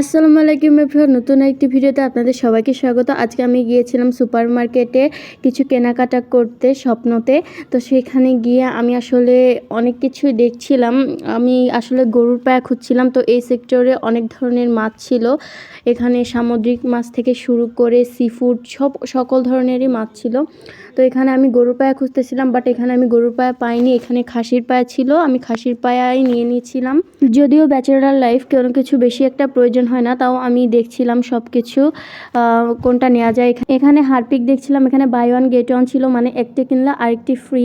আসসালামু আলাইকুম এভরিওয়ান, নতুন একটি ভিডিওতে আপনাদের সবাইকে স্বাগত। আজকে আমি গিয়েছিলাম সুপার মার্কেটে কিছু কেনাকাটা করতে, স্বপ্নতে। তো সেখানে গিয়ে আমি আসলে অনেক কিছুই দেখছিলাম। আমি আসলে গরুর পায়া খুঁজছিলাম। তো এই সেক্টরে অনেক ধরনের মাছ ছিল। এখানে সামুদ্রিক মাছ থেকে শুরু করে সি ফুড সব, সকল ধরনেরই মাছ ছিল। তো এখানে আমি গরুর পায়া খুঁজতেছিলাম বাট এখানে আমি গরুর পায়া পাইনি। এখানে খাসির পায়া ছিল। আমি খাসির পায়াই নিয়ে নিয়েছিলাম। যদিও ব্যাচেলার লাইফ কোনো কিছু বেশি একটা প্রয়োজন হয় না, তাও আমি দেখছিলাম সব কিছু কোনটা নেওয়া যায়? এখা- এখানে হারপিক দেখছিলাম, এখানে বাই ওয়ান গেট ওয়ান ছিল মানে একটা কিনলে আরেকটি ফ্রি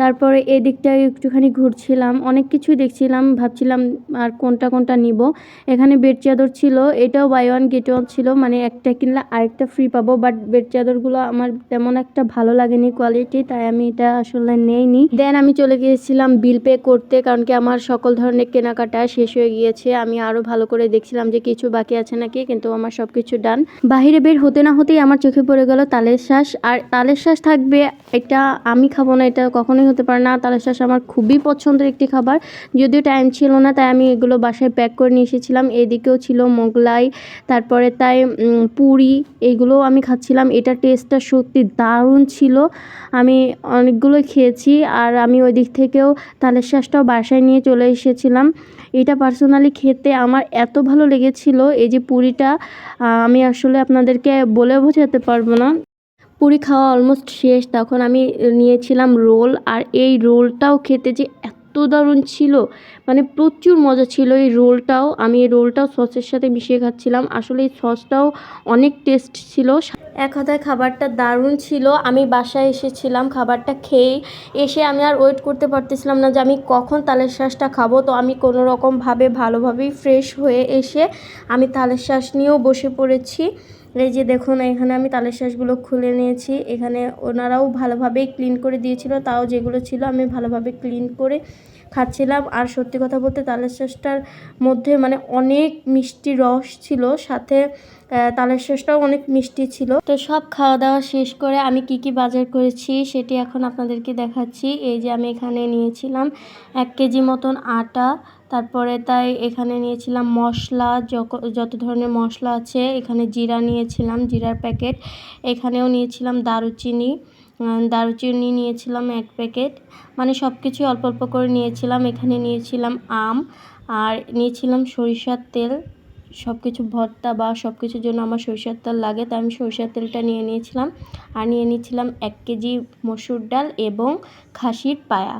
তারপরে এই দিকটায় একটুখানি ঘুরছিলাম, অনেক কিছুই দেখছিলাম, ভাবছিলাম আর কোনটা কোনটা নিব। এখানে বেড চাদর ছিল, এটাও বাই ওয়ান গেট ওয়ান ছিল মানে একটা কিনলে আরেকটা ফ্রি পাবো বাট বেড চাদরগুলো আমার তেমন একটা ভালো লাগেনি কোয়ালিটি তাই আমি এটা আসলে নেইনি। দেন আমি চলে গিয়েছিলাম বিল পে করতে, কারণ কি আমার সকল ধরনের কেনাকাটা শেষ হয়ে গিয়েছে, আমি আরও ভালো করে দেখছিলাম যে কিছু বাকি আছে নাকি, কিন্তু আমার সব কিছু ডান বাহিরে বের হতে না হতেই আমার চোখে পড়ে গেল তালের শ্বাস, আর তালের শ্বাস থাকবে এটা আমি খাব না, এটা কখনোই হতে পারে না। তালের শ্বাস আমার খুবই পছন্দের একটি খাবার, যদিও টাইম ছিল না, তাই আমি এগুলো বাসায় প্যাক করে নিয়ে এসেছিলাম। এদিকেও ছিল মোগলাই, তারপরে তাই পুরি এইগুলো আমি খাচ্ছিলাম। এটা টেস্টটা সত্যি দারুণ ছিল। আমি অনেকগুলো খেয়েছি, আর আমি ওই দিক থেকেও তালের শ্বাসটাও বাসায় নিয়ে চলে এসেছিলাম। এটা পার্সোনালি খেতে আমার এত ভালো লেগেছিল এই যে পুরিটা আমি আসলে আপনাদেরকে বলে বোঝাতে পারব না। পুরি খাওয়া অলমোস্ট শেষ, তখন আমি নিয়েছিলাম রোল, আর এই রোলটাও খেতে যে এত দারুণ ছিল। মানে প্রচুর মজা ছিল এই রোলটাও। আমি এই রোলটাও সসের সাথে মিশিয়ে খাচ্ছিলাম। আসলে এই সসটাও অনেক টেস্ট ছিল। এক কথায় খাবারটা দারুণ ছিল। আমি বাসায় এসেছিলাম খাবারটা খেয়ে। এসে আমি আর ওয়েট করতে পারতেছিলাম না যে আমি কখন তালের শ্বাসটা খাব। তো আমি কোনো রকমভাবে ভালোভাবেই ফ্রেশ হয়ে এসে আমি তালের শ্বাস নিয়েও বসে পড়েছি। এই যে দেখুন, এখানে আমি তালের শ্বাসগুলো খুলে নিয়েছি। এখানে ওনারাও ভালোভাবেই ক্লিন করে দিয়েছিল। তাও যেগুলো ছিল আমি ভালোভাবে ক্লিন করে খাচ্ছিলাম। আর সত্যি কথা বলতে তালের শ্বাসটার মধ্যে মানে অনেক মিষ্টি রস ছিল, সাথে তালের শ্বাসটাও অনেক মিষ্টি ছিল। তো সব খাওয়া দাওয়া শেষ করে আমি কি কি বাজার করেছি সেটি এখন আপনাদেরকে দেখাচ্ছি। এই যে আমি এখানে নিয়েছিলাম এক কেজি মতন আটা, তারপরে তাই এখানে নিয়েছিলাম মশলা যত ধরনের মশলা আছে এখানে জিরা নিয়েছিলাম, জিরার প্যাকেট। এখানেও নিয়েছিলাম দারুচিনি। দারুচিনি নিয়েছিলাম এক প্যাকেট। মানে সব কিছুই অল্প অল্প করে নিয়েছিলাম। এখানে নিয়েছিলাম আম আর নিয়েছিলাম সরিষার তেল। সব কিছু ভর্তা বা সব কিছুর জন্য আমার সরিষার তেল লাগে, তাই আমি সরিষার তেলটা নিয়ে নিয়েছিলাম। আর নিয়ে নিয়েছিলাম এক কেজি মসুর ডাল এবং খাসির পায়া।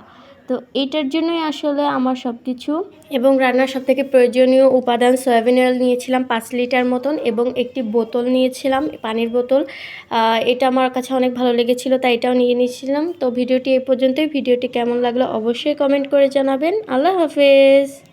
তো এটার জন্যই আসলে আমার সব কিছু এবং রান্নার সব থেকে প্রয়োজনীয় উপাদান সয়াবিন অয়েল নিয়েছিলাম পাঁচ লিটার মতন এবং একটি বোতল নিয়েছিলাম, পানির বোতল। এটা আমার কাছে অনেক ভালো লেগেছিল, তাই এটাও নিয়ে নিয়েছিলাম। তো ভিডিওটি এই পর্যন্তই। ভিডিওটি কেমন লাগল অবশ্যই কমেন্ট করে জানাবেন। আল্লাহ হাফেজ।